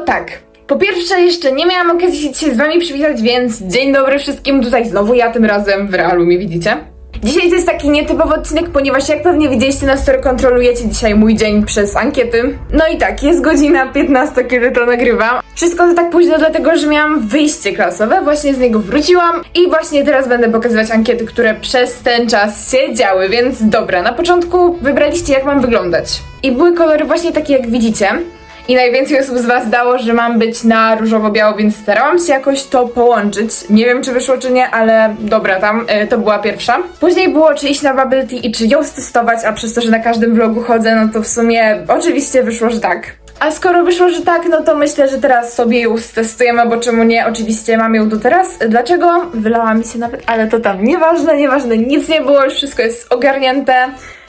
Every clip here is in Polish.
tak. Po pierwsze, jeszcze nie miałam okazji się z wami przywitać, więc dzień dobry wszystkim. Tutaj znowu ja, tym razem w realu mnie widzicie. Dzisiaj to jest taki nietypowy odcinek, ponieważ jak pewnie widzieliście na story, kontrolujecie dzisiaj mój dzień przez ankiety. No i tak, jest godzina 15, kiedy to nagrywam. Wszystko to tak późno, dlatego że miałam wyjście klasowe, właśnie z niego wróciłam i właśnie teraz będę pokazywać ankiety, które przez ten czas się działy, więc dobra, na początku wybraliście jak mam wyglądać. I były kolory właśnie takie jak widzicie. I najwięcej osób z Was dało, że mam być na różowo-biało, więc starałam się jakoś to połączyć. Nie wiem, czy wyszło, czy nie, ale dobra, tam e, to była pierwsza. Później było, czy iść na Bubble Tea i czy ją testować, a przez to, że na każdym vlogu chodzę, no to w sumie oczywiście wyszło, że tak. A skoro wyszło, że tak, no to myślę, że teraz sobie ją stestujemy, bo czemu nie? Oczywiście mam ją do teraz. Dlaczego? Wylała mi się nawet, ale to tam nieważne, nieważne, nic nie było, już wszystko jest ogarnięte.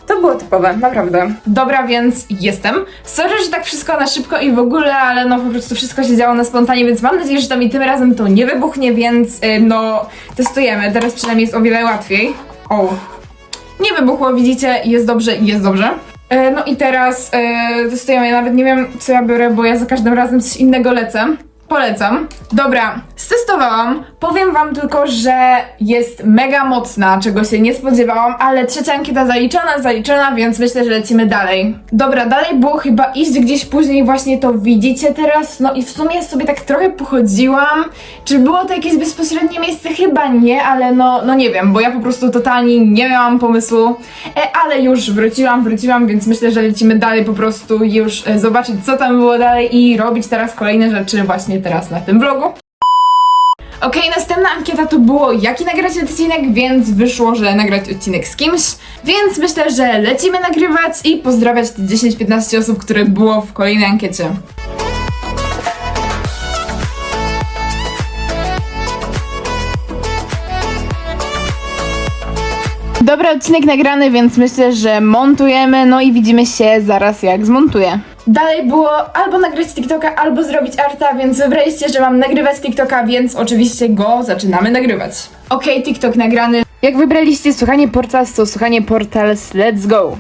To było typowe, naprawdę. Dobra, więc jestem. Sorry, że tak wszystko na szybko i w ogóle, ale no po prostu wszystko się działo na spontanie, więc mam nadzieję, że to mi tym razem to nie wybuchnie, więc y, no testujemy. Teraz przynajmniej jest o wiele łatwiej. O, nie wybuchło, widzicie, jest dobrze jest dobrze. E, no i teraz e, testujemy. Ja nawet nie wiem, co ja biorę, bo ja za każdym razem coś innego lecę. Polecam. Dobra, stestowałam. Powiem wam tylko, że jest mega mocna, czego się nie spodziewałam, ale trzecia ankieta zaliczona, zaliczona, więc myślę, że lecimy dalej. Dobra, dalej było chyba iść gdzieś później, właśnie to widzicie teraz. No i w sumie sobie tak trochę pochodziłam. Czy było to jakieś bezpośrednie miejsce? Chyba nie, ale no, no nie wiem, bo ja po prostu totalnie nie miałam pomysłu. E, ale już wróciłam, wróciłam, więc myślę, że lecimy dalej po prostu już e, zobaczyć, co tam było dalej i robić teraz kolejne rzeczy właśnie teraz na tym vlogu. Okej, następna ankieta to było jaki nagrać odcinek, więc wyszło, że nagrać odcinek z kimś. Więc myślę, że lecimy nagrywać i pozdrawiać te 10-15 osób, które było w kolejnej ankiecie. Dobra, odcinek nagrany, więc myślę, że montujemy, no i widzimy się zaraz jak zmontuję. Dalej było albo nagrać TikToka, albo zrobić arta, więc wybraliście, że mam nagrywać TikToka, więc oczywiście go zaczynamy nagrywać. Okej, TikTok nagrany. Jak wybraliście słuchanie Portals, to słuchanie Portals, let's go!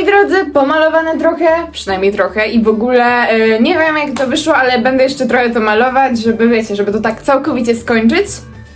Moi drodzy, pomalowane trochę, przynajmniej trochę i w ogóle e, nie wiem jak to wyszło, ale będę jeszcze trochę to malować, żeby wiecie, żeby to tak całkowicie skończyć.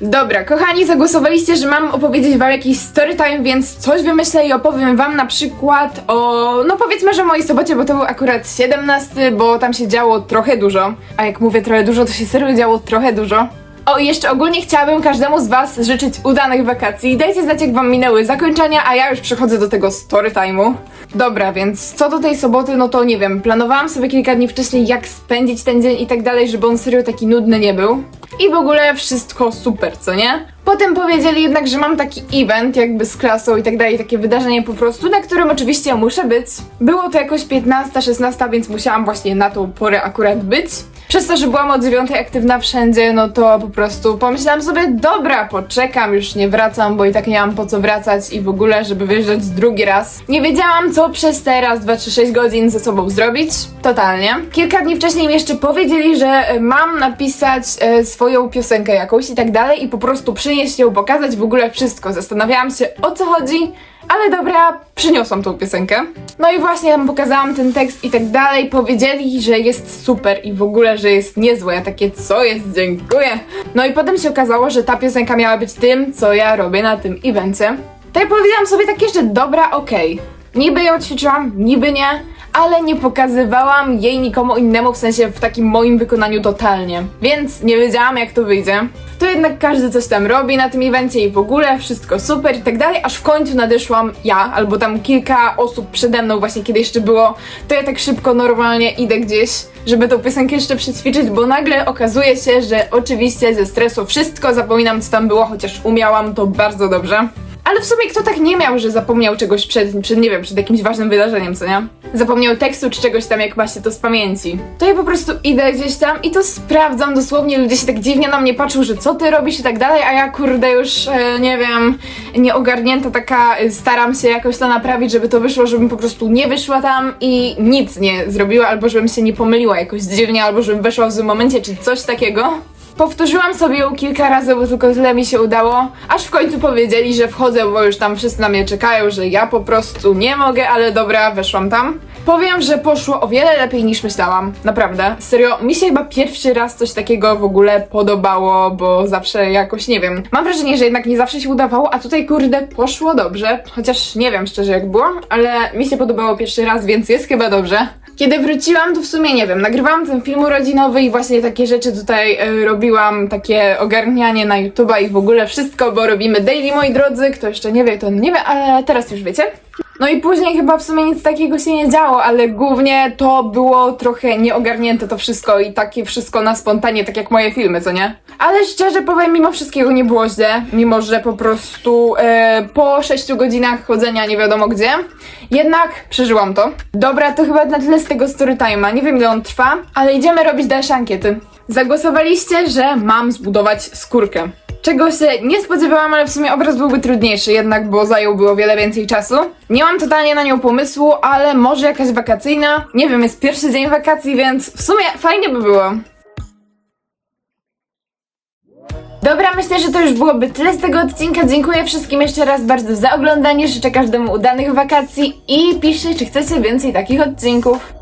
Dobra, kochani, zagłosowaliście, że mam opowiedzieć wam jakiś story time, więc coś wymyślę i opowiem wam na przykład o, no powiedzmy, że mojej sobocie, bo to był akurat 17, bo tam się działo trochę dużo. A jak mówię trochę dużo, to się serio działo trochę dużo. O, jeszcze ogólnie chciałabym każdemu z Was życzyć udanych wakacji. Dajcie znać, jak Wam minęły zakończenia, a ja już przechodzę do tego story time'u. Dobra, więc co do tej soboty, no to nie wiem. Planowałam sobie kilka dni wcześniej, jak spędzić ten dzień i tak dalej, żeby on serio taki nudny nie był. I w ogóle wszystko super, co nie? Potem powiedzieli jednak, że mam taki event jakby z klasą i tak dalej, takie wydarzenie po prostu, na którym oczywiście muszę być. Było to jakoś 15, 16, więc musiałam właśnie na tą porę akurat być. Przez to, że byłam od 9 aktywna wszędzie, no to po prostu pomyślałam sobie, dobra, poczekam, już nie wracam, bo i tak nie mam po co wracać i w ogóle, żeby wyjeżdżać drugi raz. Nie wiedziałam, co przez te raz, 2, 3, 6 godzin ze sobą zrobić. Totalnie. Kilka dni wcześniej mi jeszcze powiedzieli, że e, mam napisać e, swoją piosenkę jakąś i tak dalej i po prostu przynieść ją, pokazać w ogóle wszystko. Zastanawiałam się, o co chodzi, ale dobra, przyniosłam tą piosenkę. No i właśnie tam pokazałam ten tekst i tak dalej. Powiedzieli, że jest super i w ogóle, że jest niezłe. Ja takie, co jest, dziękuję. No i potem się okazało, że ta piosenka miała być tym, co ja robię na tym evencie. To ja powiedziałam sobie takie, że dobra, okej. Niby ją ćwiczyłam, niby nie, ale nie pokazywałam jej nikomu innemu, w sensie w takim moim wykonaniu totalnie. Więc nie wiedziałam, jak to wyjdzie. To jednak każdy coś tam robi na tym evencie i w ogóle wszystko super i tak dalej, aż w końcu nadeszłam ja, albo tam kilka osób przede mną właśnie, kiedy jeszcze było, to ja tak szybko, normalnie idę gdzieś, żeby tą piosenkę jeszcze przećwiczyć, bo nagle okazuje się, że oczywiście ze stresu wszystko zapominam, co tam było, chociaż umiałam to bardzo dobrze. Ale w sumie kto tak nie miał, że zapomniał czegoś przed, przed, nie wiem, przed jakimś ważnym wydarzeniem, co nie? Zapomniał tekstu czy czegoś tam, jak ma się to z pamięci. To ja po prostu idę gdzieś tam i to sprawdzam dosłownie, ludzie się tak dziwnie na mnie patrzą, że co ty robisz i tak dalej, a ja kurde już, e, nie wiem, nieogarnięta taka, e, staram się jakoś to naprawić, żeby to wyszło, żebym po prostu nie wyszła tam i nic nie zrobiła, albo żebym się nie pomyliła jakoś dziwnie, albo żebym weszła w złym momencie, czy coś takiego. Powtórzyłam sobie ją kilka razy, bo tylko tyle mi się udało, aż w końcu powiedzieli, że wchodzę, bo już tam wszyscy na mnie czekają, że ja po prostu nie mogę, ale dobra, weszłam tam. Powiem, że poszło o wiele lepiej niż myślałam, naprawdę. Serio, mi się chyba pierwszy raz coś takiego w ogóle podobało, bo zawsze jakoś, nie wiem, mam wrażenie, że jednak nie zawsze się udawało, a tutaj kurde poszło dobrze, chociaż nie wiem szczerze jak było, ale mi się podobało pierwszy raz, więc jest chyba dobrze. Kiedy wróciłam, to w sumie nie wiem, nagrywałam ten film urodzinowy i właśnie takie rzeczy tutaj e, robiłam, takie ogarnianie na YouTube'a i w ogóle wszystko, bo robimy daily, moi drodzy. Kto jeszcze nie wie, to nie wie, ale teraz już wiecie. No i później chyba w sumie nic takiego się nie działo, ale głównie to było trochę nieogarnięte to wszystko i takie wszystko na spontanie, tak jak moje filmy, co nie? Ale szczerze powiem, mimo wszystkiego nie było źle, mimo że po prostu e, po 6 godzinach chodzenia nie wiadomo gdzie, jednak przeżyłam to. Dobra, to chyba na tyle z tego storytime'a, nie wiem ile on trwa, ale idziemy robić dalsze ankiety. Zagłosowaliście, że mam zbudować skórkę. Czego się nie spodziewałam, ale w sumie obraz byłby trudniejszy, jednak bo zająłby o wiele więcej czasu. Nie mam totalnie na nią pomysłu, ale może jakaś wakacyjna. Nie wiem, jest pierwszy dzień wakacji, więc w sumie fajnie by było. Dobra, myślę, że to już byłoby tyle z tego odcinka. Dziękuję wszystkim jeszcze raz bardzo za oglądanie. Życzę każdemu udanych wakacji i piszcie, czy chcecie więcej takich odcinków.